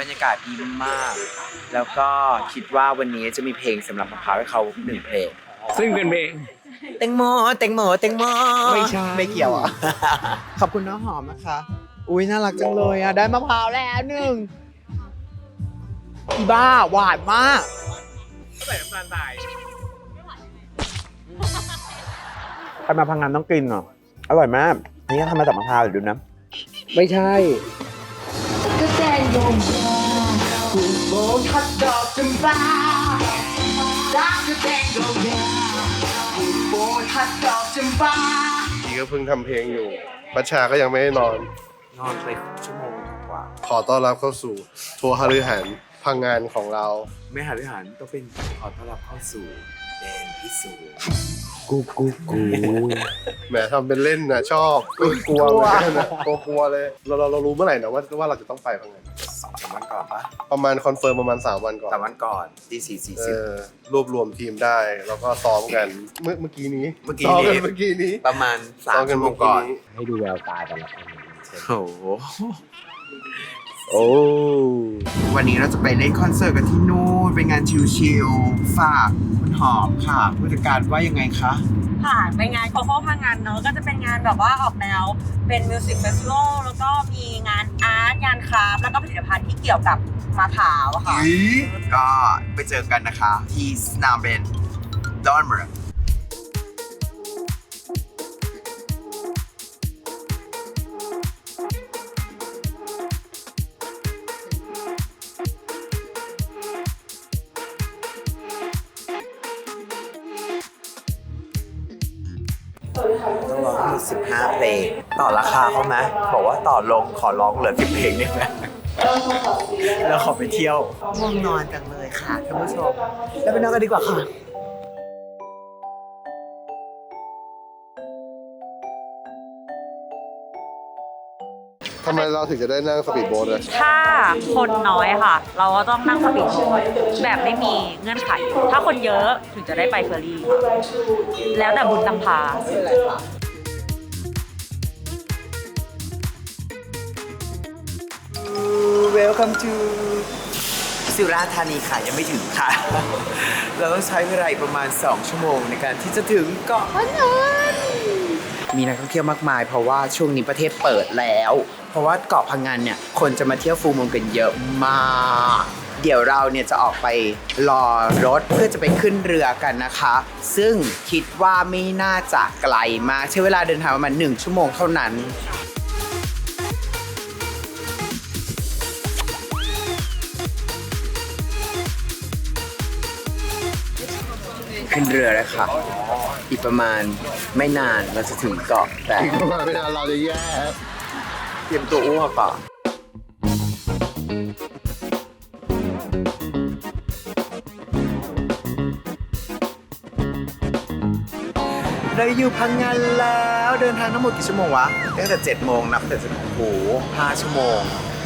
บรรยากาศดีมากแล้วก็คิดว่าวันนี้จะมีเพลงสำหรับมะพร้าวให้เขาหนึ่งเพลง ซึ่งเป็นเพลง แตงโมแตงโมแตงโมไม่ใช่ ไม่เกี่ยวอะ ขอบคุณน้องหอมนะคะ อุ้ยน่ารักจังเลยอะ ได้มะพร้าวแล้วหนึ่งอีบ้าหวานมาก ใส่น้ำตาลทรายใครมาพังงานต้องกินเหรอ อร่อยมาก นี่ทำมาจากมะพร้าวเดี๋ยวดูนะ ไม่ใช่ก็แดงโดนยาผูก โบทัดดอกจำปารักก็แดงโดนยาโบทัดดอกจำปาพี่ก็เพิ่งทำเพลงอยู่ปัชชาก็ยังไม่ได้นอน นอนไปชั่วโมงกว่า ขอต้อนรับเข้าสู่ทัวร์ฮารือหันพังงานของเรา ไม่หันหรือหันต้องเป็นขอต้อนรับเข้าสู่ แดนพิสูจน์กูกูกูแหมทำเป็นเล่นนะชอบกลัวเหมือนกันนะกลัวกลัวเลยเราเราเรารู้เมื่อไหร่นะว่าว่าเราจะต้องไปพังงานสองสามวันก่อนปะประมาณคอนเฟิร์มประมาณ 3 วันก่อนสามวันก่อนตีสี่สี่เอสิบ อรวบรวมทีมได้ แล้วก็ซ้อมกัน เมื่อเมื่อกี้นี้เมื่อกี้ซ้อมนี้กันเมื่อกี้นี้ประมาณสาซ้อมมกัชั่นวโมเมื่งอก่กี้อนนี้ให้ดูแววตาแต่ละคนโอ้โห โอ้วันนี้เราจะไปเล่นคอนเสิร์ตกันที่นู่นเป็นงานชิลๆฝากคุณหอมค่ะผู้จัดการว่ายังไงคะค่ะเป็นงานโคโค่พังงานเนอะก็จะเป็นงานแบบว่าออกแนวเป็นมิวสิกเฟสติวัลแล้วก็มีงานอาร์ตงานคราฟต์แล้วก็ผลิตภัณฑ์ที่เกี่ยวกับมะพร้าวอะค่ะก็ไปเจอกันนะคะ ที่สนามเบนดอนเมือง ต้องร้องทั้งหมด15 เพลง ต่อราคาเขาไหมบอกว่าต่อลงขอร้องเหลือ10เพลงได้ไหมเราขอไปเที่ยวง่วงนอนจังเลยค่ะท่านผู้ชม แล้วไปนอนกันดีกว่าค่ะำไมเราถึงจะได้นั่งสปีดโบ๊ทเลยถ้าคนน้อยค่ะ เราก็ต้องนั่งสปีดโบ๊ทแบบไม่มีเงื่อนไข ถ้าคนเยอะถึงจะได้ไปเฟอร์รี่ค่ะแล้วแต่บุญนำพา Welcome to สุราษฎร์ธานีค่ะยังไม่ถึงค่ะ เราต้องใช้เวลาอีกประมาณ 2 ชั่วโมงในการที่จะถึงเกาะพะงัน มีนักท่องเที่ยวมากมาย เพราะว่าช่วงนี้ประเทศเปิดแล้ว เพราะว่าเกาะพังงานเนี่ยคนจะมาเที่ยวฟูมงกันเยอะมากเดี๋ยวเราเนี่ยจะออกไปรอรถเพื่อจะไปขึ้นเรือกันนะคะ ซึ่งคิดว่าไม่น่าจะไกลมากใช้เวลาเดินทางประมาณ1ชั่วโมงเท่านั้น ขึ้นเรือแล้วค่ะ อีกประมาณไม่นานเราจะถึงเกาะแต่มาไม่นานเราจะแย่เตรียมตัวอ้วกก่อนเราอยู่พังงานแล้วเดินทางทั้งหมดกี่ชั่วโมงวะตั้งแต่7โมงนับแต่7โมงโอ้โห5ชั่วโมง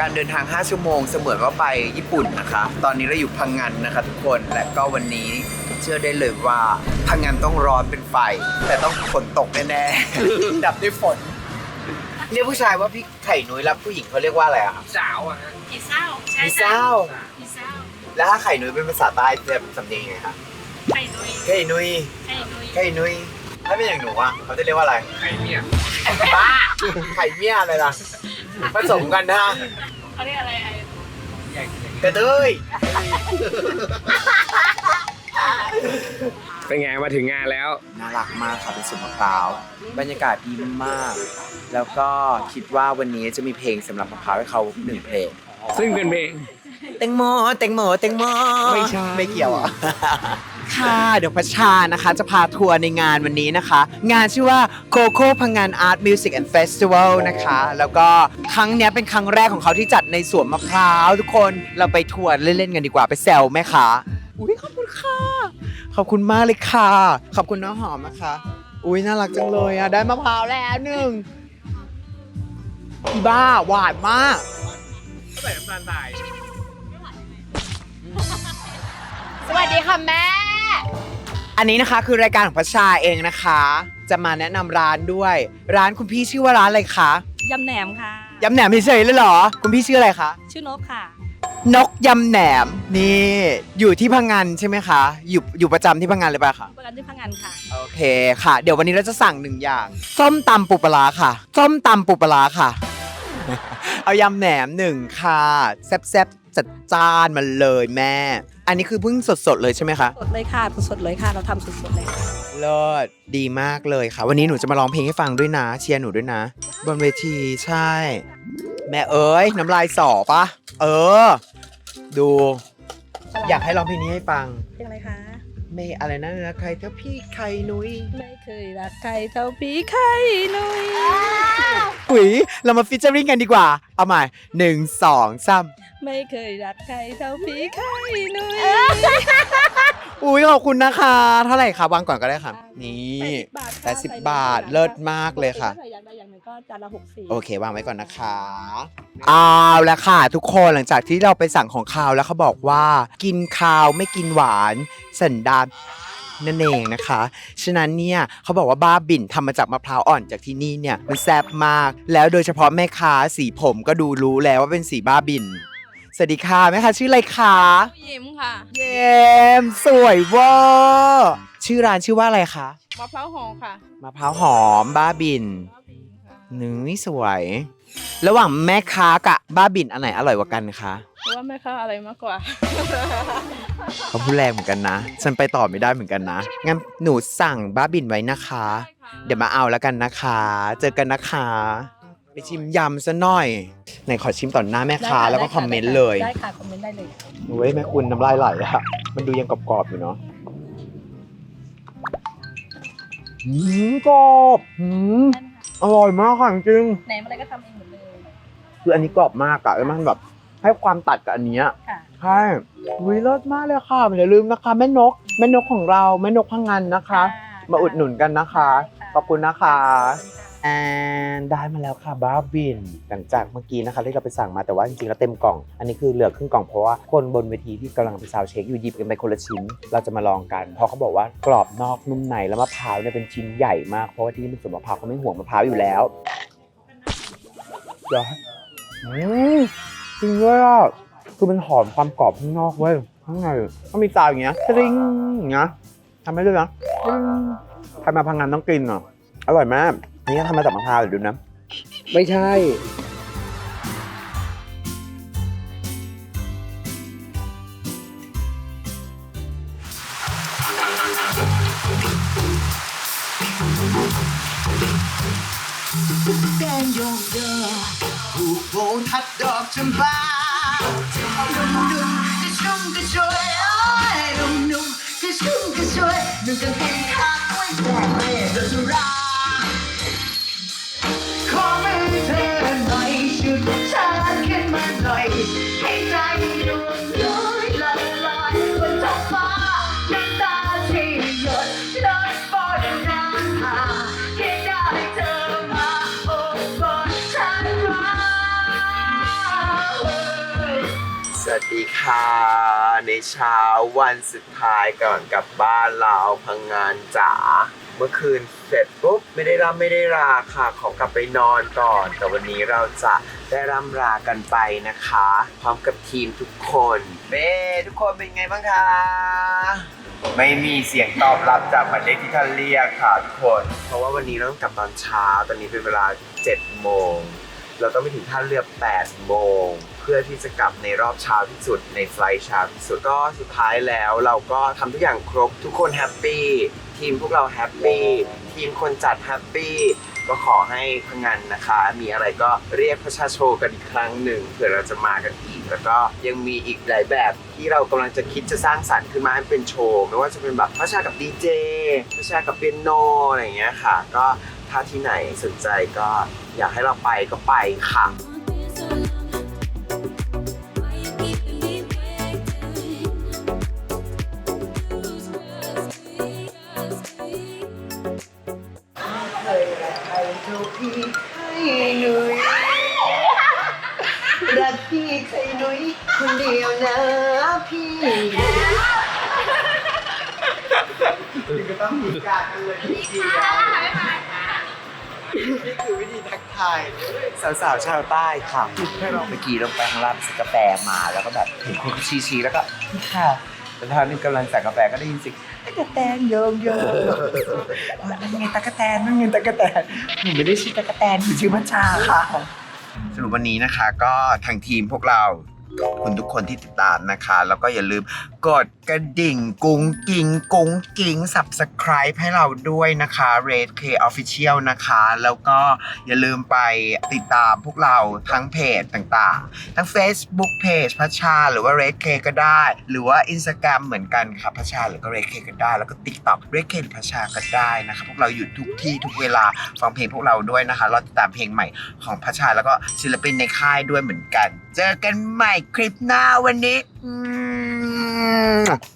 การเดินทาง 5 ชั่วโมงเสมือนว่าไปญี่ปุ่นนะคะ ตอนนี้เราอยู่พังงานนะคะทุกคนและก็วันนี้เชื่อได้เลยว่าพังงานต้องร้อนเป็นไฟ แต่ต้องฝนตกแน่ๆ ดับด้วยฝน เรียกผู้ชายว่าพี่ไข่นุ้ยแล้วผู้หญิงเขาเรียกว่าอะไรอะครับสาวอะฮะอีเศร้าพี่เศร้าอีเศร้าแล้วถ้าไข่นุ้ยเป็นภาษาใต้จะสำเนียงยังไงครับไข่นุยไข่นุ้ยไข่นุยไข่นุ้ยถ้าเป็นอย่างหนูอะเขาจะเรียกว่าอะไรใครเนี่ยบ้าไข่เมี่ยอะไรล่ะผสมกันนะเขาเรียกอะไรไอ้ กระเต้ย เป็นไงมาถึงงานแล้ว น่ารักมากค่ะเป็นสุนมะพร้าวบรรยากาศดีมาก แล้วก็คิดว่าวันนี้จะมีเพลงสำหรับมะพร้าวให้เขาหนึ่งเพลงซึ่งเป็นเพลง แตงโมแตงโมแตงโมไม่ใช่ ไม่เกี่ยวอะ ค่ะเดี๋ยวพัชชานะคะ จะพาทัวร์ในงานวันนี้นะคะ งานชื่อว่า Coco พังงาน Art Music and Festival นะคะ แล้วก็ครั้งเนี้ยเป็นครั้งแรกของเขาที่จัดในสวนมะพร้าวทุกคนเราไปทัวร์เล่นๆกันดีกว่าไปแซวแม่ค้า อุ้ยขอบคุณค่ะ ขอบคุณมากเลยค่ะ ขอบคุณน้องหอมนะคะ อุ้ยน่ารักจังเลยอะ ได้มะพร้าวแล้วหนึ่งอีบ้าหวานมาก ใส่น้ำตาลทรายสวัสดีค่ะแม่ อันนี้นะคะคือรายการของพัชชาเองนะคะ จะมาแนะนำร้านด้วย ร้านคุณพี่ชื่อว่าร้านอะไรคะยำแหนมค่ะ ยำแหนมเฉยๆเลยเหรอ คุณพี่ชื่ออะไรคะ ชื่อนบค่ะ นกยำแหนมนี่อยู่ที่พังงานใช่ไหมคะอยู่อยู่ประจำที่พังงานเลยป่ะคะประกันที่พังงานค่ะ โอเคค่ะ เดี๋ยววันนี้เราจะสั่งหนึ่งอย่างส้มตำปูปลาร้าค่ะส้มตำปูปลาร้าค่ะ เอายำแหนมหนึ่งค่ะแซ่บๆจัดจ้านมาเลยแม่ อันนี้คือเพิ่งสดๆเลยใช่ไหมคะสดเลยค่ะสดๆเลยค่ะ เราทำสดๆเลยค่ะเลิศดีมากเลยค่ะ วันนี้หนูจะมาร้องเพลงให้ฟังด้วยนะเชียร์หนูด้วยนะ บนเวทีใช่ แม่เอ๋ยน้ำลายสอปะเออ ดู อยากให้ร้องเพลงนี้ให้ฟัง เพลงอะไรคะ ไม่อะไรนะใครเท่าพี่ใครนุ้ยไม่เคยรักใครเท่าพี่ใครหนุ่ยอุ๋ยเรามาฟิชเจอริงกันดีกว่า เอาใหม่หนึ่งสองสามไม่เคยรักใครเท่าพี่ใครหนุ่ยอุ้ยขอบคุณนะคะ เท่าไหร่คะวางก่อนก็ได้ค่ะ นี่80แปดสิบบาทเลิศมากเลยค่ะ ปกติถ้าใครอยากได้อย่างหนึ่ง ก็จานละหกสิบโอเควางไว้ก่อนนะคะเอาละค่ะ ทุกคนหลังจากที่เราไปสั่งของคาวแล้วเขาบอกว่า กินคาวไม่กินหวาน สันดานนั่นเองนะคะ ฉะนั้นเนี่ยเขาบอกว่าบ้าบิ่นทำมาจากมะพร้าวอ่อนจากที่นี่เนี่ยมันแซ่บมาก แล้วโดยเฉพาะแม่ค้าสีผมก็ดูรู้แล้วว่าเป็นสีบ้าบิ่นสวัสดีค่ะแม่ค้าชื่ออะไรคะยิ้มค่ะ เยมสวยเวอร์ชื่อร้านชื่อว่าอะไรคะ มะพร้าวหอมค่ะ มะพร้าวหอมบ้าบิน หนึ่งนี่สวย ระหว่างแม่ค้ากับบ้าบินอันไหนอร่อยกว่ากันคะเพราะว่าแม่ค้าอะไรมากกว่า เขาพูดแรงเหมือนกันนะ ฉันไปต่อไม่ได้เหมือนกันนะ งั้นหนูสั่งบ้าบินไว้นะคะ เดี๋ยวมาเอาแล้วกันนะคะ เจอกันนะคะ ไปชิมยำซะหน่อย ไหนขอชิมต่อหน้าแม่ค้าแล้วก็คอมเมนต์เลยได้ค่ะคอมเมนต์ได้เลยเว้ยแม่คุณน้ำลายไหลอะมันดูยังกรอบๆอยู่เนาะหืมกรอบหืม อร่อยมากค่ะจริงไหนมาอะไรก็ทำเองหมดเลยคืออันนี้กรอบมากอะแล้วมันแบบให้ความตัดกับอันเนี้ยค่ะ ใช่วิเลิศมากเลยค่ะอย่าลืมนะคะ แม่นก แม่นกของเราแม่นกพังงานนะคะ มาอุดหนุนกันนะคะ ขอบคุณนะคะแอ นได้มาแล้วค่ะบ้าบิน หลังจากเมื่อกี้นะคะที่เราไปสั่งมาแต่ว่าจริงๆแล้วเต็มกล่อง อันนี้คือเหลือครึ่งกล่องเพราะว่าคนบนเวทีที่กำลังไปซาวด์เช็คอยู่หยิบกันไปคนละชิ้น เราจะมาลองกัน เพราะเขาบอกว่ากรอบนอกนุ่มในแล้วมะพร้าวเนี่ยเป็นชิ้นใหญ่มากเพราะว่าที่นี่เป็นสวนมะพร้าวเขาไม่ห่วงมะพร้าวอยู่แล้วเดี๋ยวอืมจริงด้วยอะคือมันหอมความกรอบข้างนอกเว้ยข้างในก็มีซาวอย่างเงี้ยกริ๊งอย่างเงี้ยทำให้ด้วยนะใครมาพังงานต้องกินอะอร่อยมาก นี่ก็ทำมาจากมะพร้าวเดี๋ยวดูนะ ไม่ใช่ แดงโยงเดอผูกโบทัดดอกจำปานุ่มนุ่มกระชุ่มกระชวยโอ้ยนุ่มนุ่มกระชุ่มกระชวยนุ่งกางเกงขาดไว้แดงเล่ดสุรา สวัสดีค่ะ ในเช้าวันสุดท้ายก่อนกลับบ้านเราพังงานจ๋า เมื่อคืนเสร็จปุ๊บไม่ได้ร่ำไม่ได้ราค่ะ ขอกลับไปนอนก่อน แต่วันนี้เราจะได้ร่ำรากันไปนะคะ พร้อมกับทีมทุกคนเบ้ทุกคนเป็นไงบ้างคะ ไม่มีเสียงตอบรับจากหมายเลขที่ท่านเรียกค่ะทุกคน เพราะว่าวันนี้เราต้องกลับตอนเช้า ตอนนี้เป็นเวลา7โมงเราต้องไปถึงท่าเรือ 8 โมง เพื่อที่จะกลับในรอบเช้าที่สุด ในไฟล์เช้าที่สุด ก็สุดท้ายแล้วเราก็ทำทุกอย่างครบ ทุกคนแฮปปี้ ทีมพวกเราแฮปปี้ทีมคนจัดแฮปปี้ก็ขอให้พังงานนะคะ มีอะไรก็เรียกประชาโชว์กันอีกครั้งหนึ่งเผื่อเราจะมากันอีก แล้วก็ยังมีอีกหลายแบบที่เรากำลังจะคิดจะสร้างสรรค์ขึ้นมาให้เป็นโชว์ไม่ว่าจะเป็นแบบพระชากับดีเจพระชากับเปียโนอะไรอย่างเงี้ยค่ะ ก็ถ้าที่ไหนสนใจก็อยากให้เราไปก็ไปค่ะ รักพี่ใครหนุยคนเดียวนะพี่ก็ต้องมีการเตือนทีเดียวนี่คือวิธีทักทายสาวๆชาวใต้ค่ะเมื่อกี้ลงไปข้างล่างซื้อกาแฟมาแล้วก็แบบเห็นคนชี้ๆแล้วก็นี่ค่ะแต่ท่านนี้กำลังสั่งกาแฟก็ได้ยินเสิตะ กะแตนเยิมเยิมนั่นไงตะกะแตนนั่นไงตะกะแตนหนูไม่ได้ชื่อตะกะแตนหนูชื่อมัชชาค่ะ สรุปวันนี้นะคะ ก็ทางทีมพวกเราขอบคุณทุกคนที่ติดตามนะคะ แล้วก็อย่าลืม กดกระดิ่งกุ้งกิ้งกุ้งกิ้ง subscribe ให้เราด้วยนะคะ Red K Official นะคะ แล้วก็อย่าลืมไปติดตามพวกเราทั้งเพจต่างๆ ทั้ง Facebook Page พัชชา หรือว่า Red K ก็ได้ หรือว่า Instagram เหมือนกันค่ะพัชชา หรือก็ Red K ก็ได้ แล้วก็ TikTok Red K หรือพัชชาก็ได้นะคะ พวกเราอยู่ทุกที่ทุกเวลาฟังเพลงพวกเราด้วยนะคะเรอติดตามเพลงใหม่ของพัชชา แล้วก็ศิลปินในค่ายด้วยเหมือนกัน เจอกันใหม่คลิปหน้าวันนี้อื ม